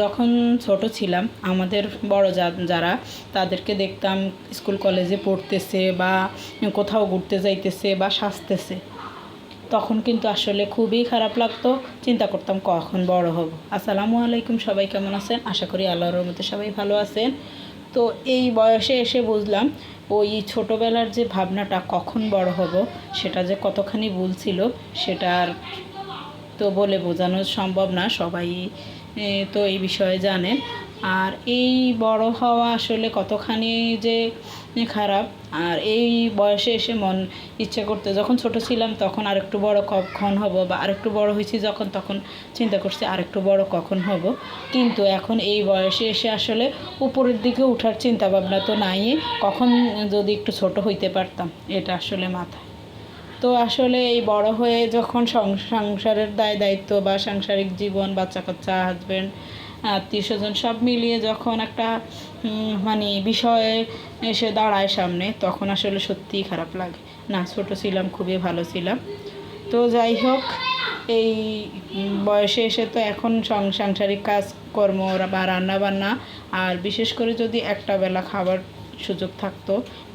যখন ছোট ছিলাম, আমাদের বড় যারা তাদেরকে দেখতাম স্কুল কলেজে পড়তেছে বা কোথাও ঘুরতে যাইতেছে বা সাজতেছে। তখন কিন্তু আসলে খুবই খারাপ লাগতো, চিন্তা করতাম কখন বড় হব। আসসালামু আলাইকুম, সবাই কেমন আছেন? আশা করি আল্লাহর রহমতে সবাই ভালো আছেন। তো এই বয়সে এসে বুঝলাম, ওই ছোটোবেলার যে ভাবনাটা কখন বড় হব, সেটা যে কতখানি ভুল ছিল, সেটা আর তো বলে বোঝানো সম্ভব না। সবাই তো এই বিষয়ে জানেন। আর এই বড় হওয়া আসলে কতখানি যে খারাপ, আর এই বয়সে এসে মন ইচ্ছে করতে যখন ছোট ছিলাম তখন আরেকটু বড় কখন হব বা আরেকটু বড় হয়েছি যখন তখন চিন্তা করছি আরেকটু বড় কখন হব। কিন্তু এখন এই বয়সে এসে আসলে উপরের দিকে ওঠার চিন্তা ভাবনা তো নাই। কখন যদি একটু ছোট হইতে পারতাম, এটা আসলে মাথায়। তো আসলে এই বড় হয়ে যখন সংসারের দায় দায়িত্ব বা সাংসারিক জীবন, বাচ্চা কাচ্চা হাজব্যান্ড আত্মীয় স্বজন সব মিলিয়ে যখন একটা মানে বিষয়ে এসে দাঁড়ায় সামনে, তখন আসলে সত্যিই খারাপ লাগে। না, ছোট ছিলাম, খুবই ভালো ছিলাম। তো যাই হোক, এই বয়সে এসে তো এখন সাংসারিক কাজকর্ম বা রান্নাবান্না, আর বিশেষ করে যদি একটা বেলা খাবার সুযোগ থাকতো,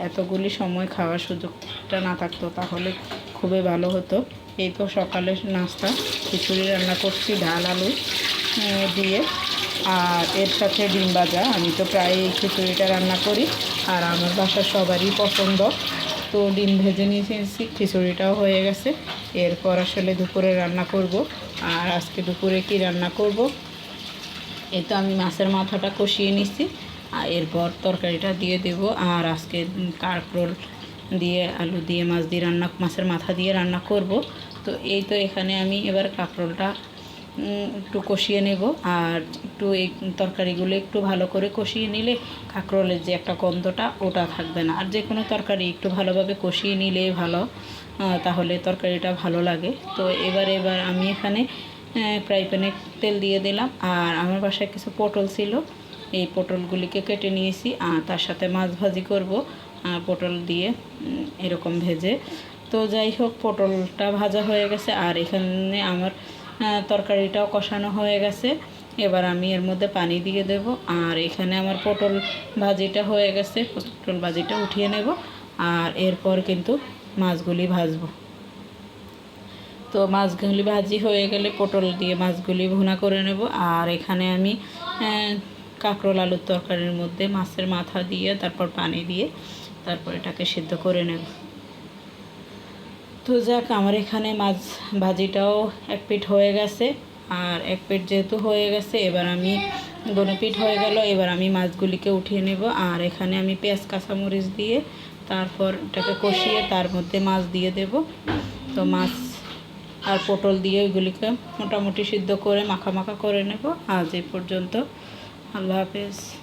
এতগুলি সময় খাওয়ার সুযোগটা না থাকতো, তাহলে খুবই ভালো হতো। এই তো সকালের নাস্তা, খিচুড়ি রান্না করছি, ডাল, আলু দিয়ে। আর এর সাথে ডিম ভাজা। আমি তো প্রায় এই খিচুড়িটা রান্না করি, আর আমার বাসার সবারই পছন্দ। তো ডিম ভেজে নিয়েছি, খিচুড়িটাও হয়ে গেছে। এরপর আসলে দুপুরে রান্না করব। আর আজকে দুপুরে কি রান্না করব? এই তো আমি মাছের মাথাটা কষিয়ে আর এরপর তরকারিটা দিয়ে দেব আর আজকে কাঁকরোল দিয়ে, আলু দিয়ে, মাছ দিয়ে রান্না, মাছের মাথা দিয়ে রান্না করব। তো এই তো এখানে আমি এবার কাঁকরোলটা একটু কষিয়ে নেব আর একটু এই তরকারিগুলো একটু ভালো করে কষিয়ে নিলে কাঁকরোলের যে একটা গন্ধটা ওটা থাকবে না। আর যে কোনো তরকারি একটু ভালোভাবে কষিয়ে নিলে ভালো তাহলে তরকারিটা ভালো লাগে। তো এবার এবার আমি এখানে ফ্রাই প্যানে তেল দিয়ে দিলাম আর আমার বাসায় কিছু পটল ছিল। এই পটলগুলিকে কেটে নিয়েছি, আর তার সাথে মাছ ভাজি করব পটল দিয়ে এরকম ভেজে। তো যাই হোক, পটলটা ভাজা হয়ে গেছে, আর এখানে আমার তরকারিটাও কষানো হয়ে গেছে। এবার আমি এর মধ্যে পানি দিয়ে দেব, আর এখানে আমার পটল ভাজিটা হয়ে গেছে, পটল ভাজিটা উঠিয়ে নেব, আর এরপর কিন্তু মাছগুলি ভাজবো। তো মাছগুলি ভাজি হয়ে গেলে পটল দিয়ে মাছগুলি ভুনা করে নেব, আর এখানে আমি কাঁকরোল আলুর তরকারির মধ্যে মাছের মাথা দিয়ে, তারপর পানি দিয়ে তারপর এটাকে সিদ্ধ করে নেব। তো যাক, আমার এখানে মাছ ভাজিটাও এক পিঠ হয়ে গেছে। আর এক পিঠ যেহেতু হয়ে গেছে, এবার আমি দোনো পিঠ হয়ে গেল, এবার আমি মাছগুলিকে উঠিয়ে নেব। আর এখানে আমি পেঁয়াজ, কাঁচামরিচ দিয়ে তারপর এটাকে কষিয়ে তার মধ্যে মাছ দিয়ে দেব। তো মাছ আর পটল দিয়ে ওইগুলিকে মোটামুটি সিদ্ধ করে, মাখা মাখা করে নেব। আজ এই পর্যন্ত আল্লাহ হাফেজ।